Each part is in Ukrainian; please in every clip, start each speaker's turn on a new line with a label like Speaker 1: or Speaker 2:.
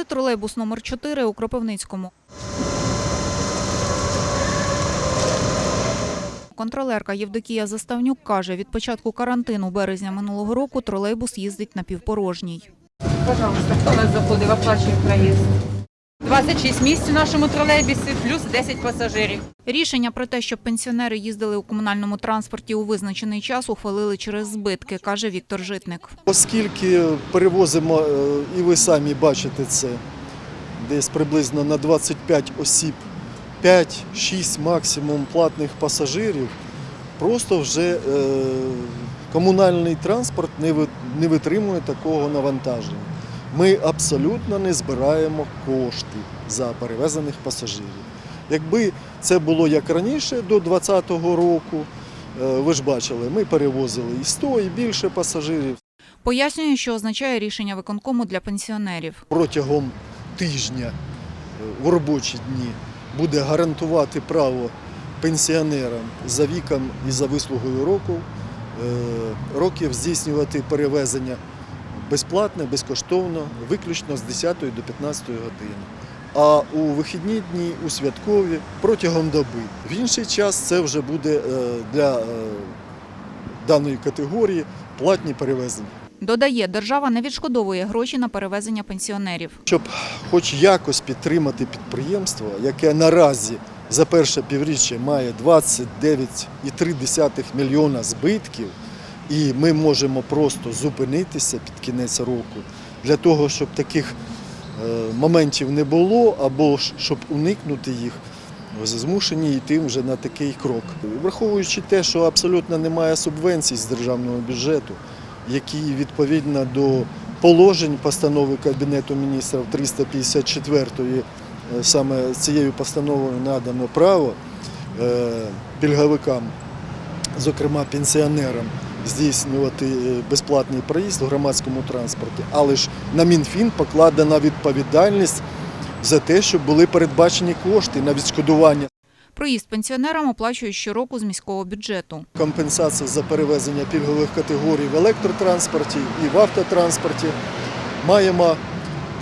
Speaker 1: Це тролейбус номер 4 у Кропивницькому. Контролерка Євдокія Заставнюк каже, від початку карантину березня минулого року тролейбус їздить напівпорожній.
Speaker 2: Пожалуйста, хто нас заходив, оплачує проїзд? 26 місць у нашому тролейбусі, плюс 10 пасажирів.
Speaker 1: Рішення про те, щоб пенсіонери їздили у комунальному транспорті у визначений час, ухвалили через збитки, каже Віктор Житник.
Speaker 3: Оскільки перевозимо, е, і ви самі бачите це, десь приблизно на 25 осіб, 5-6 максимум платних пасажирів, просто вже е, комунальний транспорт не ви- не витримує такого навантаження. Ми абсолютно не збираємо кошти за перевезених пасажирів. Якби це було як раніше, до 2020 року, е, ви ж бачили, ми перевозили і 100, і більше пасажирів.
Speaker 1: Пояснює, що означає рішення виконкому для пенсіонерів.
Speaker 3: протягом тижня е, в робочі дні буде гарантувати право пенсіонерам за віком і за вислугою року е, років здійснювати перевезення безплатне, безкоштовно, виключно з 10 до 15 години. А у вихідні дні, у святкові протягом доби. В інший час це вже буде е, для е, даної категорії платні перевезення.
Speaker 1: Додає, держава не відшкодовує гроші на перевезення пенсіонерів.
Speaker 3: Щоб хоч якось підтримати підприємство, яке наразі за перше півріччя має 29,3 мільйона збитків, і ми можемо просто зупинитися під кінець року для того, щоб таких е, моментів не було, або щоб уникнути їх, змушені йти вже на такий крок. Враховуючи те, що абсолютно немає субвенцій з державного бюджету, які відповідно до положень постанови Кабінету міністрів 354-ї, е, саме цією постановою надано право е, пільговикам, зокрема пенсіонерам, здійснювати е, безплатний проїзд у громадському транспорті, але ж на Мінфін покладена відповідальність за те, щоб були передбачені кошти на відшкодування
Speaker 1: Проїзд пенсіонерам оплачують щороку з міського бюджету.
Speaker 3: компенсація за перевезення пільгових категорій в електротранспорті і в автотранспорті. Маємо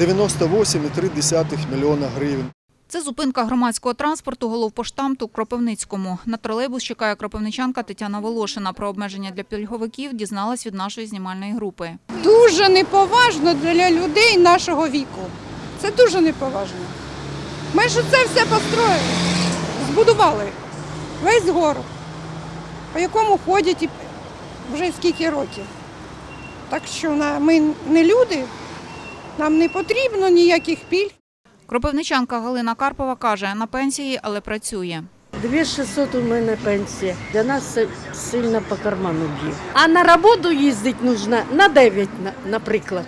Speaker 3: 98,3 мільйона гривень.
Speaker 1: Це зупинка громадського транспорту головпоштамту Кропивницькому. На тролейбус чекає кропивничанка Тетяна Волошина. Про обмеження для пільговиків дізналась від нашої знімальної групи.
Speaker 4: дуже неповажно для людей нашого віку. Це дуже неповажно. Ми ж це все построїли, збудували весь город, по якому ходять вже скільки років. Так що ми не люди, нам не потрібно ніяких пільг.
Speaker 1: Кропивничанка Галина Карпова каже, на пенсії, але працює.
Speaker 5: 2600 у мене пенсія. Для нас це сильно по карману б'є. А на роботу їздити потрібно на 9, наприклад.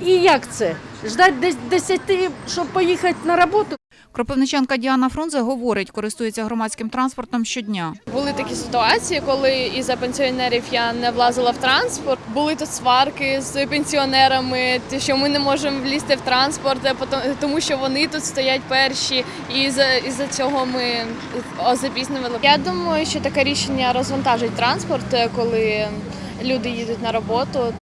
Speaker 5: І як це? Ждати десь 10, щоб поїхати на роботу?
Speaker 1: Кропивничанка Діана Фрунзе говорить, користується громадським транспортом щодня.
Speaker 6: Були такі ситуації, коли із-за пенсіонерів я не влазила в транспорт. Були тут сварки з пенсіонерами, що ми не можемо влізти в транспорт, тому що вони тут стоять перші, і за із-за цього ми запізнювали. Я думаю, що таке рішення розвантажить транспорт, коли люди їдуть на роботу.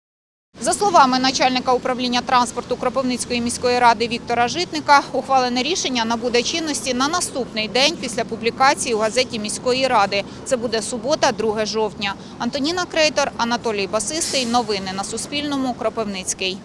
Speaker 1: За словами начальника управління транспорту Кропивницької міської ради Віктора Житника, ухвалене рішення набуде чинності на наступний день після публікації у газеті міської ради. Це буде субота, 2 жовтня. Антоніна Крейтор, Анатолій Басистий. Новини на Суспільному. Кропивницький.